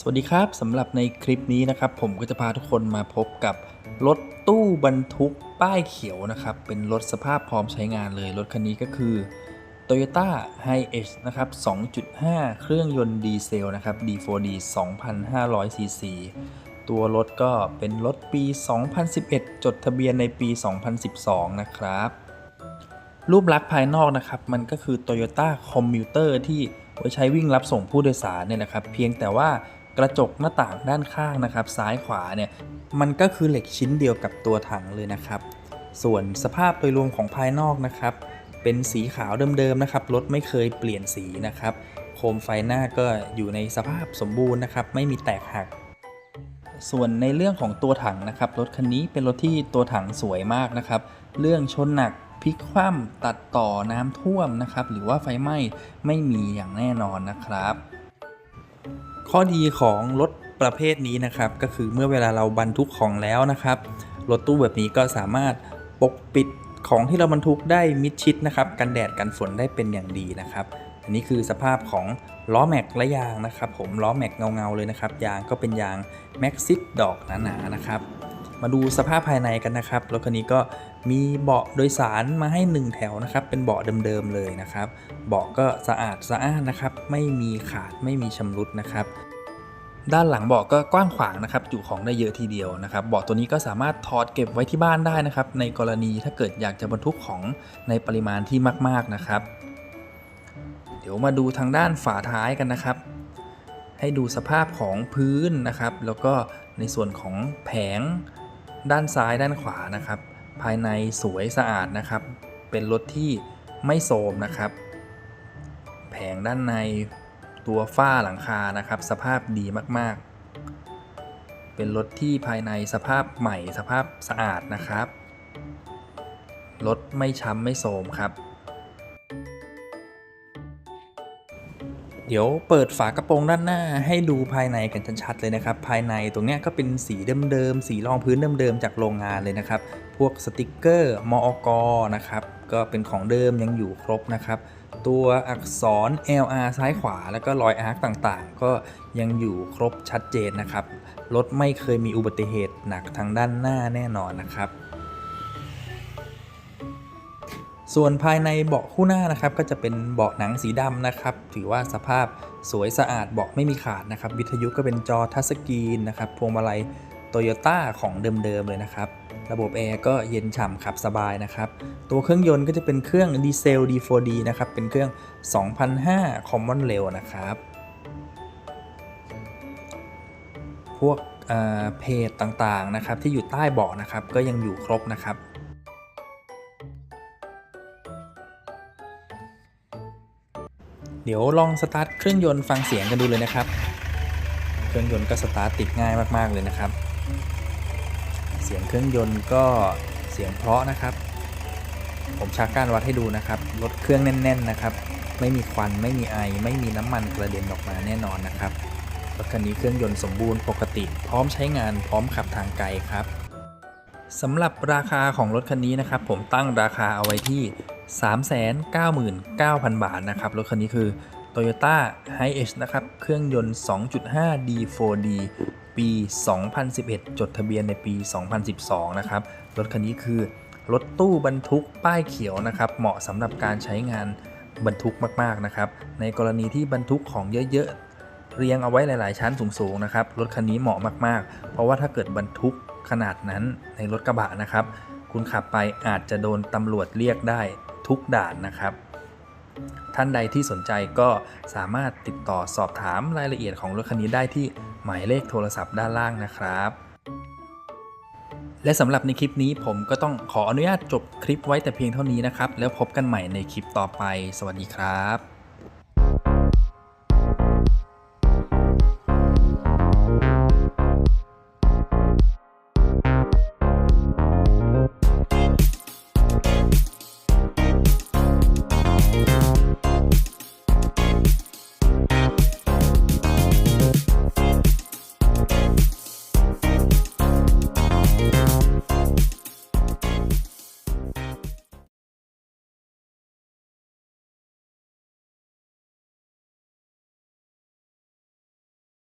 สวัสดีครับสำหรับในคลิปนี้นะครับ ผมก็จะพาทุกคนมาพบกับรถตู้บรรทุกป้ายเขียวนะครับ เป็นรถสภาพพร้อมใช้งานเลย รถคันนี้ก็คือ Toyota Hiace นะครับ 2.5 เครื่องยนต์ดีเซลนะครับ D4D 2,500 cc ตัวรถก็เป็นรถปี 2011 จดทะเบียนในปี 2012 นะครับ รูปลักษณ์ภายนอกนะครับ มันก็คือ Toyota Commuter ที่ไว้ใช้วิ่งรับส่งผู้โดยสารเนี่ยนะครับ เพียงแต่ว่า กระจกหน้าต่างด้านข้างนะครับ ซ้ายขวาเนี่ยมันก็คือเหล็กชิ้นเดียวกับตัวถังเลยนะครับ ส่วนสภาพโดยรวมของภายนอกนะครับ เป็นสีขาวเดิมๆนะครับรถไม่เคยเปลี่ยนสีนะครับ โคมไฟหน้าก็อยู่ในสภาพสมบูรณ์นะครับ ไม่มีแตกหักส่วนในเรื่องของตัวถังนะครับรถคันนี้เป็นรถที่ตัวถังสวยมากนะครับ เรื่องชนหนักพลิกคว่ำตัดต่อน้ำท่วมนะครับ หรือว่าไฟไหม้ไม่มีอย่างแน่นอนนะครับ ข้อดีของรถประเภทนี้นะครับก็คือเมื่อเวลาเราบรรทุกของแล้วนะครับรถตู้แบบนี้ก็สามารถปกปิดของที่เราบรรทุกได้มิดชิดนะครับกันแดดกันฝนได้เป็นอย่างดีนะครับ อันนี้คือสภาพของล้อแม็กและยางนะครับ ผมล้อแม็กเงาๆเลยนะครับ ยางก็เป็นยางแม็กซิสดอกหนาๆนะครับ มาดูสภาพภายในกันนะครับรถคันนี้ก็มีเบาะโดยสารมาให้ 1 แถวนะครับ เป็นเบาะเดิมๆเลยนะครับ เบาะก็สะอาดสะอ้านนะครับ ไม่มีขาดไม่มีชำรุดนะครับ ด้านหลังเบาะก็กว้างขวางนะครับ จุของได้เยอะทีเดียวนะครับ เบาะตัวนี้ก็สามารถถอดเก็บไว้ที่บ้านได้นะครับ ในกรณีถ้าเกิดอยากจะบรรทุกของในปริมาณที่มาก ๆนะครับ เดี๋ยวมาดูทางด้านฝาท้ายกันนะครับให้ดูสภาพของพื้นนะครับ แล้วก็ในส่วนของแผง ด้านซ้ายด้านขวานะครับ ภายในสวยสะอาดนะครับ เป็นรถที่ไม่โทรมนะครับ แผงด้านในตัวฝ้าหลังคานะครับ สภาพดีมากๆ เป็นรถที่ภายในสภาพใหม่สภาพสะอาดนะครับรถไม่ช้ำไม่โทรมครับ เดี๋ยวเปิดฝากระโปรงด้านหน้าให้ดูภายในกันชัดๆเลยนะครับ ภายในตรงนี้ก็เป็นสีเดิมๆ สีรองพื้นเดิมๆ จากโรงงานเลยนะครับ พวกสติกเกอร์มอกนะครับ ก็เป็นของเดิมยังอยู่ครบนะครับ ตัวอักษร LR ซ้ายขวา แล้วก็รอยอาร์คต่างๆ ก็ยังอยู่ครบชัดเจนนะครับ รถไม่เคยมีอุบัติเหตุหนักทางด้านหน้าแน่นอนนะครับ ส่วนภายในเบาะคู่หน้านะครับก็จะเป็นเบาะหนังสีดำนะครับ ถือว่าสภาพสวยสะอาดเบาะไม่มีขาดนะครับ วิทยุก็เป็นจอทัชสกรีนนะครับ พวงมาลัยโตโยต้าของเดิมๆเลยนะครับ ระบบแอร์ก็เย็นฉ่ำขับสบายนะครับ ตัวเครื่องยนต์ก็จะเป็นเครื่องดีเซล D4D นะครับ เป็นเครื่อง 2005 Common Rail นะครับ พวกเอ่อเพจต่างๆนะครับที่อยู่ใต้เบาะนะครับก็ยังอยู่ครบนะครับ เดี๋ยวลองสตาร์ทเครื่องยนต์ฟังเสียงกันดูเลยนะครับ เครื่องยนต์ก็สตาร์ทติดง่ายมากๆเลยนะครับ เสียงเครื่องยนต์ก็เสียงเพราะนะครับ ผมชักการวัดให้ดูนะครับรถเครื่องแน่น ๆนะครับ ไม่มีควันไม่มีไอ ไม่มีน้ำมันกระเด็นออกมาแน่นอนนะครับรถคันนี้เครื่องยนต์สมบูรณ์ปกติ พร้อมใช้งานพร้อมขับทางไกลครับสำหรับราคาของรถคันนี้นะครับ ผมตั้งราคาเอาไว้ที่ 399,000 บาทนะครับ รถคันนี้คือ Toyota Hiace นะครับ เครื่องยนต์ 2.5 D4D ปี 2011 จดทะเบียนในปี 2012 นะครับ รถคันนี้คือ รถตู้บรรทุกป้ายเขียวนะครับ เหมาะสำหรับการใช้งานบรรทุกมาก ๆ นะครับ ในกรณีที่บรรทุกของเยอะ ๆ เรียงเอาไว้หลาย ๆ ชั้นสูง ๆ นะครับ รถคันนี้เหมาะมาก ๆ เพราะว่าถ้าเกิดบรรทุกขนาดนั้นในรถกระบะนะครับ คุณขับไปอาจจะโดนตำรวจเรียกได้ ทุกด่านนะครับ ท่านใดที่สนใจก็สามารถติดต่อสอบถามรายละเอียดของรถคันนี้ได้ที่หมายเลขโทรศัพท์ด้านล่างนะครับและสำหรับในคลิปนี้ผมก็ต้องขออนุญาตจบคลิปไว้แต่เพียงเท่านี้นะครับ แล้วพบกันใหม่ในคลิปต่อไป สวัสดีครับ